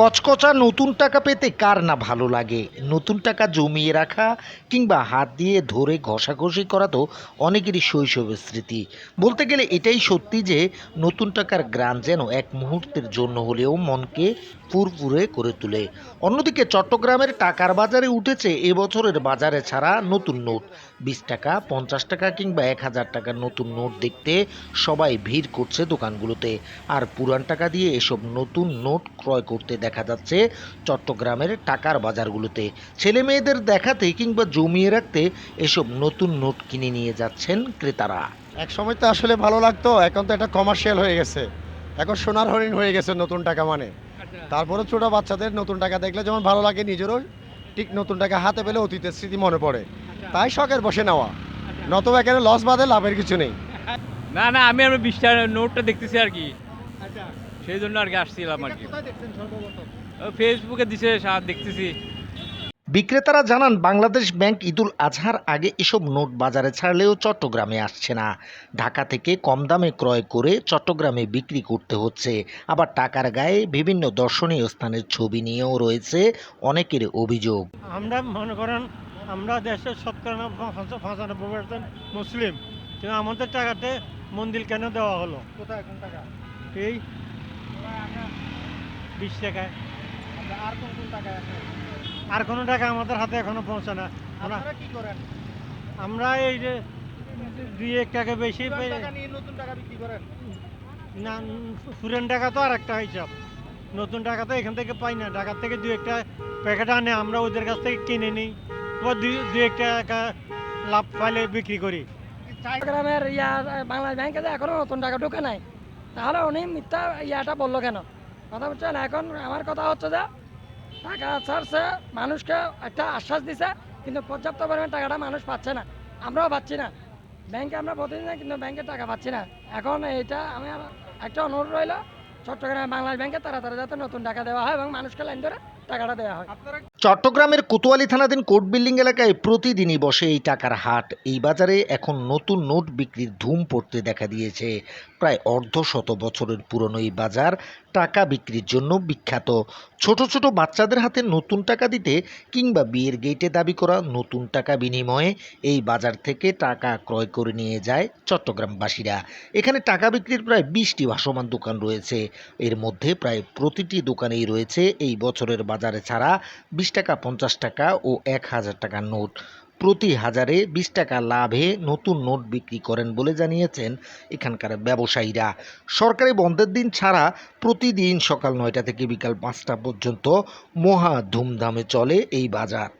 কচকচা নতুন টাকা পেতে কার না ভালো লাগে? নতুন টাকা জমিয়ে রাখা কিংবা হাত দিয়ে ধরে ঘষাঘষি করা তো অনেকেরই শৈশবের স্মৃতি। বলতে গেলে এটাই সত্যি যে, নতুন টাকার গ্রাম যেন এক মুহূর্তের জন্য হলেও মনকে ফুরফুরে করে তোলে। অন্যদিকে চট্টগ্রামের টাকার বাজারে উঠেছে এবছরের বাজারে ছাড়া নতুন নোট। বিশ টাকা, পঞ্চাশ টাকা কিংবা এক হাজার টাকার নতুন নোট দেখতে সবাই ভিড় করছে দোকানগুলোতে। আর পুরান টাকা দিয়ে এসব নতুন নোট ক্রয় করতে দেখা যাচ্ছে চট্টগ্রামের টাকার বাজারগুলোতে। ছেলে মেয়েদের দেখাতে কিংবা জমিয়ে রাখতে এসব নতুন নোট কিনে নিয়ে যাচ্ছেন ক্রেতারা। এক সময় তো আসলে ভালো লাগতো এখন তো এটা কমার্শিয়াল হয়ে গেছে। এখন সোনার হরিণ হয়ে গেছে নতুন টাকা মানে। তারপরে ছোট বাচ্চাদের নতুন টাকা দেখলে যেমন ভালো লাগে নিজেরও ঠিক নতুন টাকা হাতে পেলে অতীতের স্মৃতি মনে পড়ে। তাই শখের বসে নেওয়া। নতুবা এখানে লস বাদে লাভের কিছু নেই। না না আমি আমার বিশটা নোটটা দেখতেছি আর কি। সেই জন্য আর কি আসছিলাম আর কি। ফেসবুকে দিছে দেখতেছি। বিক্রেতারা জানান বাংলাদেশ ব্যাংক ঈদুল আজহার আগে এসব নোট বাজারে ছাড়লেও চট্টগ্রামে আসছে না। ঢাকা থেকে কম দামে ক্রয় করে চট্টগ্রামে বিক্রি করতে হচ্ছে। আবার টাকার গায়ে বিভিন্ন দর্শনীয় স্থানের ছবি নিয়েও রয়েছে অনেকের অভিযোগ। আমরা মনে করেন আমরা দেশের শতকরা পঁচানব্বই পার্সেন্ট মুসলিম। কিন্তু আমাদের টাকাতে মন্দির কেন দেওয়া হলো? কোথায়? কোন টাকা? এই বিশ টাকায়। আর কোন আর কোনো টাকা আমাদের হাতে এখনও পৌঁছে না। আমরা কি করেন? আমরা এই যে দুই এক টাকা বেশি নতুন টাকা বিক্রি করেন? না পুরান টাকা তো আর একটা হিসাব। নতুন টাকা তো এখান থেকে পাই না। ঢাকার থেকে দু একটা প্যাকেট আনে আমরা ওদের কাছ থেকে কিনে নিই। বা দু একটা টাকা লাভ পাইলে বিক্রি করি। চট্টগ্রামের ইয়া বাংলাদেশ ব্যাংকে এখনও নতুন টাকা ঢুকে নাই। তাহলে উনি মিথ্যা ইয়াটা বলল কেন? কথা বুঝছেন? এখন আমার কথা হচ্ছে যে, টাকা ছাড়ছে, মানুষকে একটা আশ্বাস দিছে, কিন্তু পর্যাপ্ত পরিমাণ টাকাটা মানুষ পাচ্ছে না। আমরাও পাচ্ছি না। ব্যাংকে আমরা প্রতিদিন কিন্তু ব্যাংকে টাকা পাচ্ছি না। এখন এটা আমার একটা অনুরোধ রইল চট্টগ্রাম বাংলাদেশ ব্যাংকে তাড়াতাড়ি যাতে নতুন টাকা দেওয়া হয় এবং মানুষকে লাইন ধরে টাকাটা দেওয়া হয়। চট্টগ্রামের কোতোয়ালি থানাধীন কোর্ট বিল্ডিং এলাকায় প্রতিদিনই বসে এই টাকার হাট। এই বাজারে এখন নতুন নোট বিক্রির ধুম পড়তে দেখা দিয়েছে। প্রায় অর্ধশত বছরের পুরনো এই বাজার টাকা বিক্রির জন্য বিখ্যাত। ছোট ছোট বাচ্চাদের হাতে নতুন টাকা দিতে কিংবা বিয়ের গেটে দাবি করা নতুন টাকা বিনিময়ে এই বাজার থেকে টাকা ক্রয় করে নিয়ে যায় চট্টগ্রামবাসীরা। এখানে টাকা বিক্রির প্রায় বিশটি ভাসমান দোকান রয়েছে। এর মধ্যে প্রায় প্রতিটি দোকানেই রয়েছে এই বছরের বাজারে ছাড়া বিশ টাকা, পঞ্চাশ টাকা ও এক হাজার টাকার নোট। প্রতি হাজারে বিশ টাকা লাভে নতুন নোট বিক্রি করেন বলে জানিয়েছেন এখানকার ব্যবসায়ীরা। সরকারি বন্ধের দিন ছাড়া প্রতিদিন সকাল নয়টা থেকে বিকাল পাঁচটা পর্যন্ত মহা ধুমধামে চলে এই বাজার।